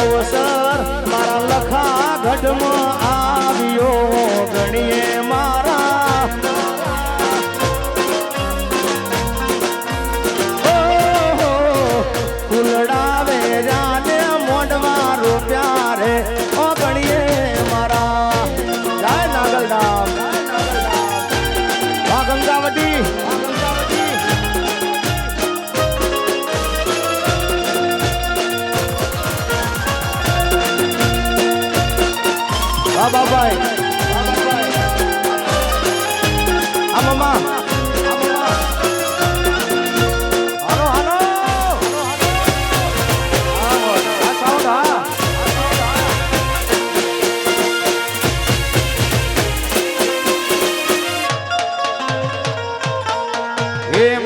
અવસર મારા લખા ગઢમાં બાબાભાઈ. આ મમ્મા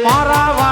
મારા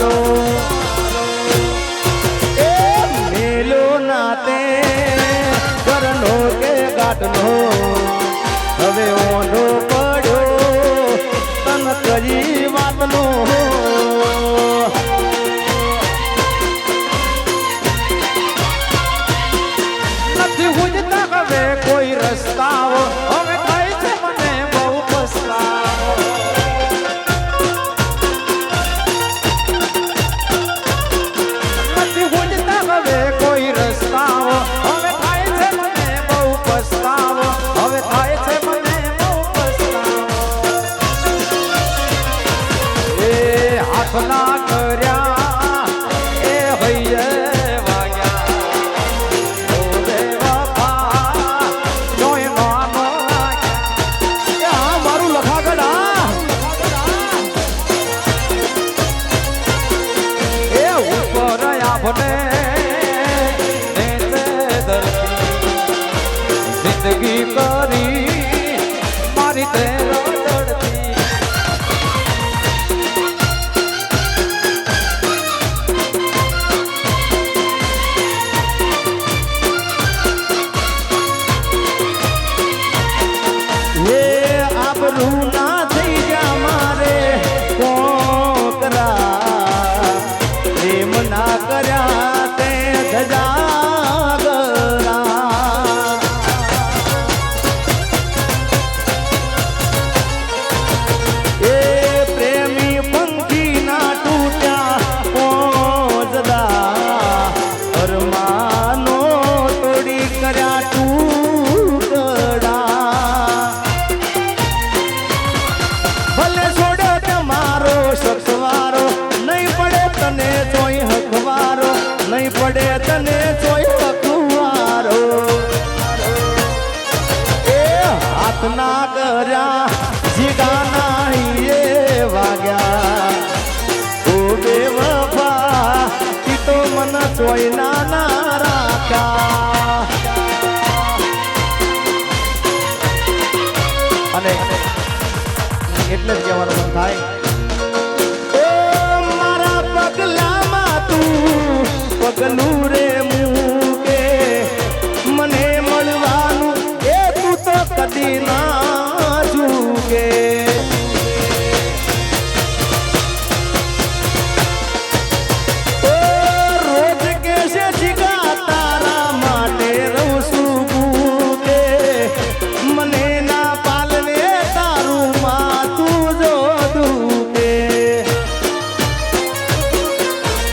મારો. એ મેલો નાતે કરનો કે હવે ઓનો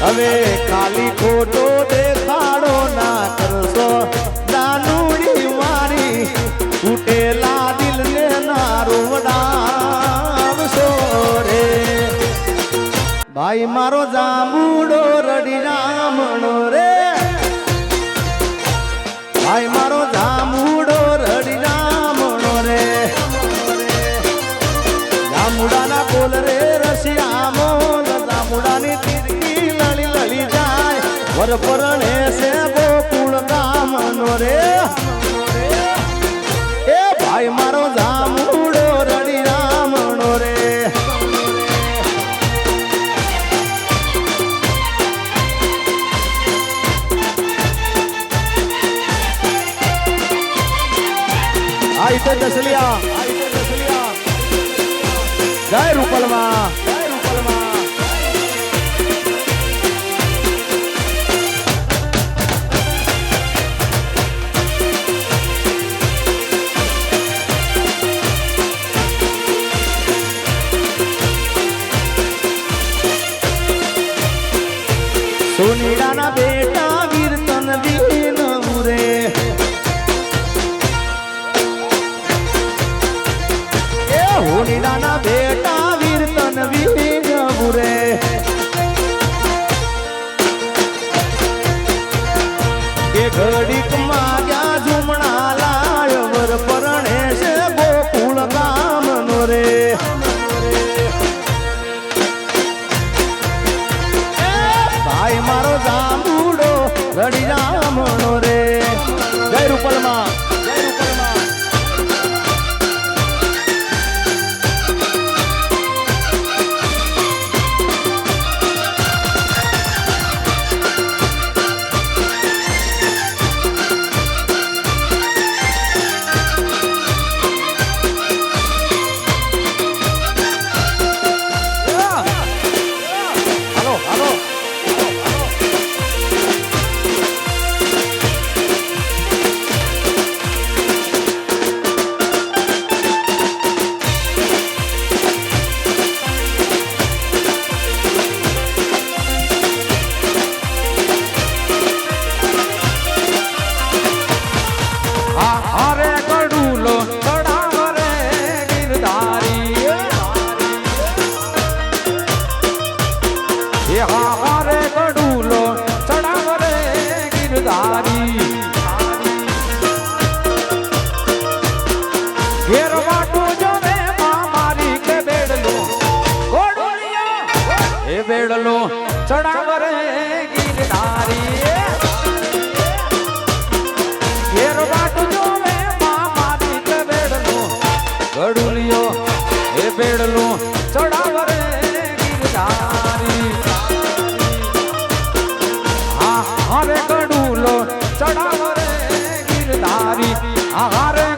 હવે કાલી ખોટો દેખાડો ના કરશો. નાનુડી મારી ઉટેલા દિલને નારુવડાવશો રે. ભાઈ મારો જામુડો રડી રામણો ઘર પરણે છે ગોકુળ ગામનો રે. એ ભાઈ મારો જામુડો રડી રામણો રે. આઈ તો દસલિયા. જય રૂપલમાં. ભોલીડાના બેટા વીર તનવી જવું રે કે ઘડીકમાં ગયા ઝુમણા લાલ વર પરણે છે ગોકુળ કામનો રે. ભાઈ મારો જાંબુડો ઘડી જામણો રે. જય રૂપલમાં. એ બેડલું ચડાવરે ગીરધારી. હા હરે કડુલો ચડાવરે ગીરધારી. હારે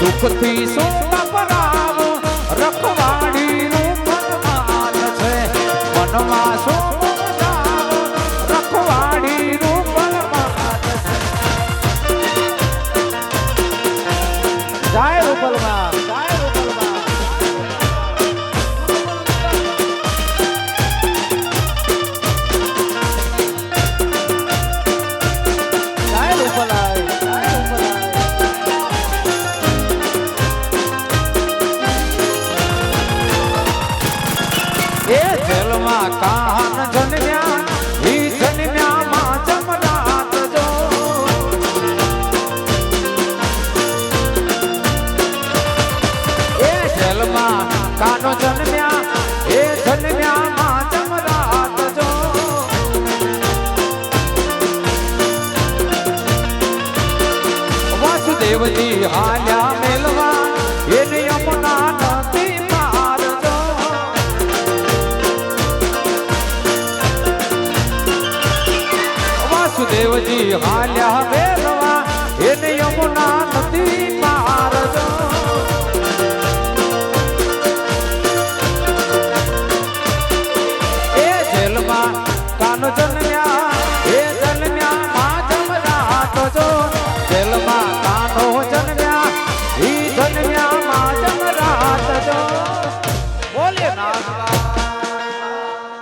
દુઃખથી સોતા પરાવ રખવાડી નું પરમાન છે. મનમાં સો રખવાડી નું પરમાન જય રૂપલમાં. જય વાસુદેવજી હાલ્યા વેલવા. એને યમુના નદીમાં હાર